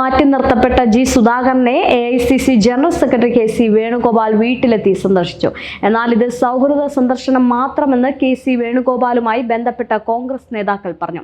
മാറ്റി നിർത്തപ്പെട്ട ജി സുധാകരനെ A I C C general secretary K C Venugopal വീട്ടിലെത്തി സന്ദർശിച്ചു. എന്നാൽ ഇത് സൗഹൃദ സന്ദർശനം മാത്രമെന്ന് കെ സി വേണുഗോപാലുമായി ബന്ധപ്പെട്ട കോൺഗ്രസ് നേതാക്കൾ പറഞ്ഞു.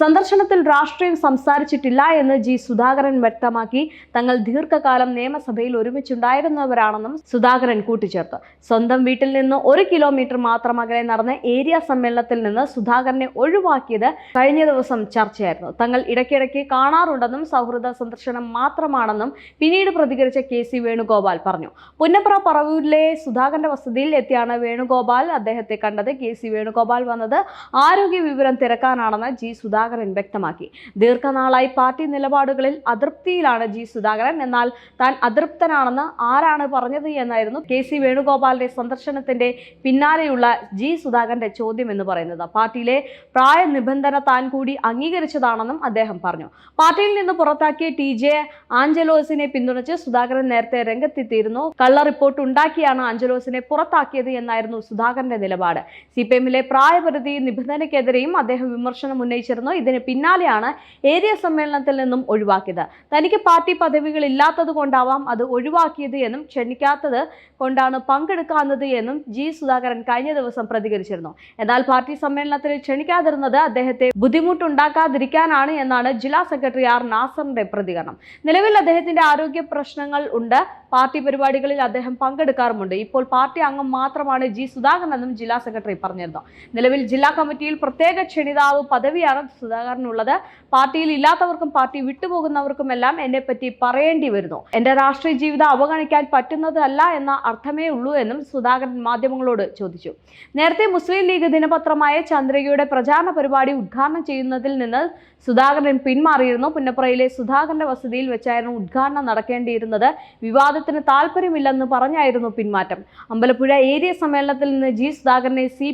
സന്ദർശനത്തിൽ രാഷ്ട്രീയം സംസാരിച്ചിട്ടില്ല എന്ന് ജി സുധാകരൻ വ്യക്തമാക്കി. തങ്ങൾ ദീർഘകാലം നിയമസഭയിൽ ഒരുമിച്ചുണ്ടായിരുന്നവരാണെന്നും സുധാകരൻ കൂട്ടിച്ചേർത്തു. സ്വന്തം വീട്ടിൽ നിന്ന് ഒരു കിലോമീറ്റർ മാത്രം അകലെ നടന്ന ഏരിയ സമ്മേളനത്തിൽ നിന്ന് സുധാകരനെ ഒഴിവാക്കിയത് കഴിഞ്ഞ ദിവസം ചർച്ചയായിരുന്നു. തങ്ങൾ ഇടയ്ക്കിടയ്ക്ക് കാണാറുണ്ടെന്നും സൗഹൃദ സന്ദർശനം മാത്രമാണെന്നും പിന്നീട് പ്രതികരിച്ച കെ സി വേണുഗോപാൽ പറഞ്ഞു. പുന്നപ്ര പറവൂരിലെ സുധാകരന്റെ വസതിയിൽ എത്തിയാണ് വേണുഗോപാൽ. അദ്ദേഹത്തെ കണ്ടത് കെ സി വേണുഗോപാൽ വന്നത് ആരോഗ്യ വിവരം തിരക്കാനാണെന്ന് ജി സുധാകരൻ വ്യക്തമാക്കി. ദീർഘനാളായി പാർട്ടി നിലപാടുകളിൽ അതൃപ്തിയിലാണ് ജി സുധാകരൻ. എന്നാൽ താൻ അതൃപ്തനാണെന്ന് ആരാണ് പറഞ്ഞത് എന്നായിരുന്നു കെ സി വേണുഗോപാലിന്റെ സന്ദർശനത്തിന്റെ പിന്നാലെയുള്ള ജി സുധാകരന്റെ ചോദ്യം എന്ന് പറയുന്നത്. പാർട്ടിയിലെ പ്രായ നിബന്ധന താൻ കൂടി അംഗീകരിച്ചതാണെന്നും അദ്ദേഹം പറഞ്ഞു. പാർട്ടിയിൽ നിന്ന് പുറത്താക്കിയ ടി ജെ ആഞ്ചലോസിനെ പിന്തുണച്ച് സുധാകരൻ നേരത്തെ രംഗത്തെത്തിയിരുന്നു. കള്ള റിപ്പോർട്ട് ഉണ്ടാക്കിയാണ് ആഞ്ചലോസിനെ പുറത്താക്കിയത് എന്നായിരുന്നു സുധാകരന്റെ നിലപാട്. സി പി എമ്മിലെ പ്രായപരിധി നിബന്ധനയ്ക്കെതിരെയും അദ്ദേഹം വിമർശനം ഉന്നയിച്ചിരുന്നു. ഇതിന് പിന്നാലെയാണ് ഏരിയ സമ്മേളനത്തിൽ നിന്നും ഒഴിവാക്കിയത്. തനിക്ക് പാർട്ടി പദവികൾ ഇല്ലാത്തത് കൊണ്ടാവാം അത് ഒഴിവാക്കിയത് എന്നും ക്ഷണിക്കാത്തത് കൊണ്ടാണ് പങ്കെടുക്കാത്തത് എന്നും ജി സുധാകരൻ കഴിഞ്ഞ ദിവസം പ്രതികരിച്ചിരുന്നു. എന്നാൽ പാർട്ടി സമ്മേളനത്തിൽ ക്ഷണിക്കാതിരുന്നത് അദ്ദേഹത്തെ ബുദ്ധിമുട്ടുണ്ടാക്കാതിരിക്കാനാണ് എന്നാണ് ജില്ലാ സെക്രട്ടറി ആർ നാസറിന്റെ പ്രതികരണം. നിലവിൽ അദ്ദേഹത്തിന്റെ ആരോഗ്യ പ്രശ്നങ്ങൾ ഉണ്ട്. പാർട്ടി പരിപാടികളിൽ അദ്ദേഹം പങ്കെടുക്കാറുമുണ്ട്. ഇപ്പോൾ പാർട്ടി അംഗം മാത്രമാണ് ജി സുധാകരൻ എന്നും ജില്ലാ സെക്രട്ടറി പറഞ്ഞിരുന്നു. നിലവിൽ ജില്ലാ കമ്മിറ്റിയിൽ പ്രത്യേക ക്ഷണിതാവ് പദവിയാണ് സുധാകരനുള്ളത്. പാർട്ടിയിൽ ഇല്ലാത്തവർക്കും പാർട്ടി വിട്ടുപോകുന്നവർക്കും എല്ലാം എന്നെ പറ്റി പറയേണ്ടി വരുന്നു. എന്റെ രാഷ്ട്രീയ ജീവിതം അവഗണിക്കാൻ പറ്റുന്നതല്ല എന്ന അർത്ഥമേ ഉള്ളൂ എന്നും സുധാകരൻ മാധ്യമങ്ങളോട് ചോദിച്ചു. നേരത്തെ മുസ്ലിം ലീഗ് ദിനപത്രമായ ചന്ദ്രികയുടെ പ്രചാരണ പരിപാടി ഉദ്ഘാടനം ചെയ്യുന്നതിൽ നിന്ന് സുധാകരൻ പിന്മാറിയിരുന്നു. പുന്നപ്രയിലെ സുധാകരന്റെ വസതിയിൽ വെച്ചായിരുന്നു ഉദ്ഘാടനം നടക്കേണ്ടിയിരുന്നത്. വിവാദത്തിന് താല്പര്യമില്ലെന്ന് പറഞ്ഞായിരുന്നു പിന്മാറ്റം. അമ്പലപ്പുഴ ഏരിയ സമ്മേളനത്തിൽ നിന്ന് ജി സുധാകരനെ സി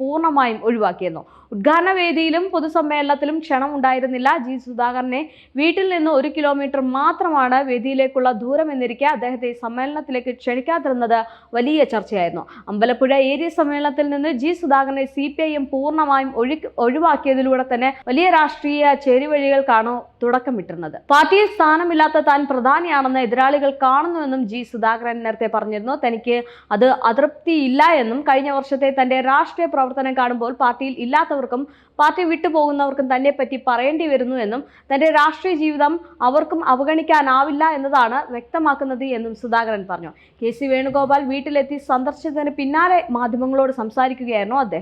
പൂർണമായും ഒഴിവാക്കിയിരുന്നു. ഉദ്ഘാടന വേദിയിലും പൊതുസമ്മേളനത്തിലും ക്ഷണം ഉണ്ടായിരുന്നില്ല. ജി. സുധാകരനെ വീട്ടിൽ നിന്ന് ഒരു കിലോമീറ്റർ മാത്രമാണ് വേദിയിലേക്കുള്ള ദൂരം എന്നിരിക്കെ അദ്ദേഹത്തെ സമ്മേളനത്തിലേക്ക് ക്ഷണിക്കാതിരുന്നത് വലിയ ചർച്ചയായിരുന്നു. അമ്പലപ്പുഴ ഏരിയ സമ്മേളനത്തിൽ നിന്ന് ജി. സുധാകരനെ സി പി ഐ എം പൂർണമായും ഒഴി ഒഴിവാക്കിയതിലൂടെ തന്നെ വലിയ രാഷ്ട്രീയ ചേരുവഴികൾക്കാണ് തുടക്കമിട്ടിരുന്നത്. പാർട്ടിയിൽ സ്ഥാനമില്ലാത്ത താൻ പ്രധാനിയാണെന്ന് എതിരാളികൾ കാണുന്നുവെന്നും ജി. സുധാകരൻ നേരത്തെ പറഞ്ഞിരുന്നു. തനിക്ക് അത് അതൃപ്തിയില്ല എന്നും കഴിഞ്ഞ വർഷത്തെ തന്റെ രാഷ്ട്രീയ പ്രവർത്തനം കാണുമ്പോൾ പാർട്ടിയിൽ ഇല്ലാത്തവർക്കും പാർട്ടി വിട്ടുപോകുന്നവർക്കും തന്നെ പറ്റി പറയേണ്ടി വരുന്നു എന്നും തന്റെ രാഷ്ട്രീയ ജീവിതം അവർക്കും അവഗണിക്കാനാവില്ല എന്നതാണ് വ്യക്തമാക്കുന്നത് എന്നും സുധാകരൻ പറഞ്ഞു. കെ സി വേണുഗോപാൽ വീട്ടിലെത്തി സന്ദർശിച്ചതിന് പിന്നാലെ മാധ്യമങ്ങളോട് സംസാരിക്കുകയായിരുന്നു അദ്ദേഹം.